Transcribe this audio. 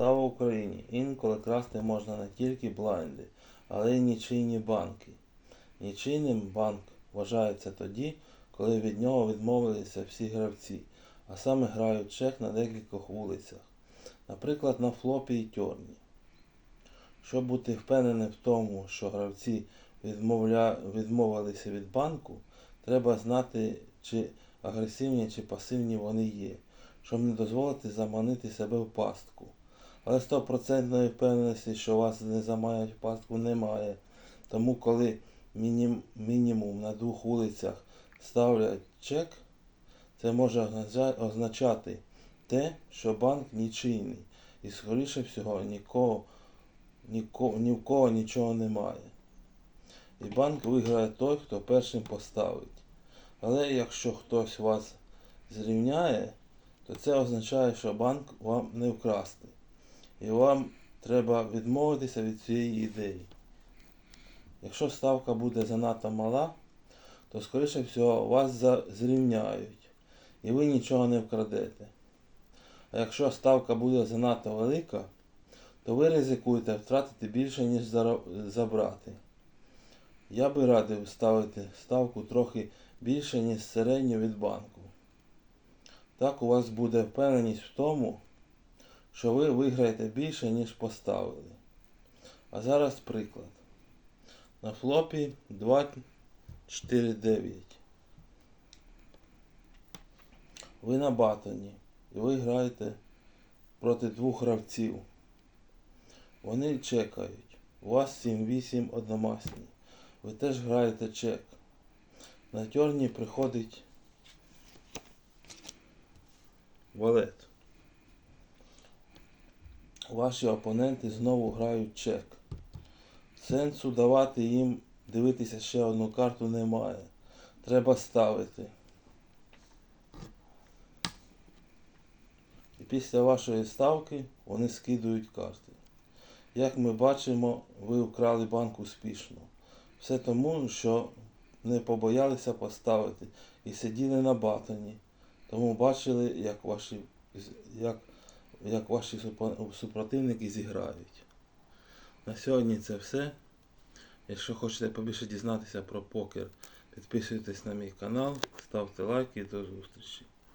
Слава Україні! Інколи красти можна не тільки блайнди, але й нічийні банки. Нічийним банк вважається тоді, коли від нього відмовилися всі гравці, а саме грають чек на декількох вулицях, наприклад, на флопі і тьорні. Щоб бути впевненим в тому, що гравці відмовля... відмовилися від банку, треба знати, чи агресивні, чи пасивні вони є, щоб не дозволити заманити себе в пастку. Але стопроцентної впевненості, що вас не заманять в пастку, немає. Тому коли мінім... мінімум на двох вулицях ставлять чек, це може означати те, що банк нічийний. І скоріше всього нікого, ніко, ні в кого нічого немає. І банк виграє той, хто першим поставить. Але якщо хтось вас зрівняє, то це означає, що банк вам не вкрасти. І вам треба відмовитися від цієї ідеї. Якщо ставка буде занадто мала, то скоріше всього вас зрівняють і ви нічого не вкрадете. А якщо ставка буде занадто велика, то ви ризикуєте втратити більше, ніж забрати. Я би радив ставити ставку трохи більше, ніж середню від банку. Так у вас буде впевненість в тому, що ви виграєте більше, ніж поставили. А зараз приклад. На флопі 2, 4, 9. Ви на батоні і ви граєте проти двох гравців. Вони чекають. У вас 7-8 одномасні. Ви теж граєте чек. На тьорні приходить валет. Ваші опоненти знову грають чек. Сенсу давати їм дивитися ще одну карту немає. Треба ставити. І після вашої ставки вони скидують карти. Як ми бачимо, ви вкрали банк успішно. Все тому, що не побоялися поставити і сиділи на батоні. Тому бачили, як ваші, як, як ваші супротивники зіграють. На сьогодні це все. Якщо хочете побільше дізнатися про покер, підписуйтесь на мій канал, ставте лайки і до зустрічі.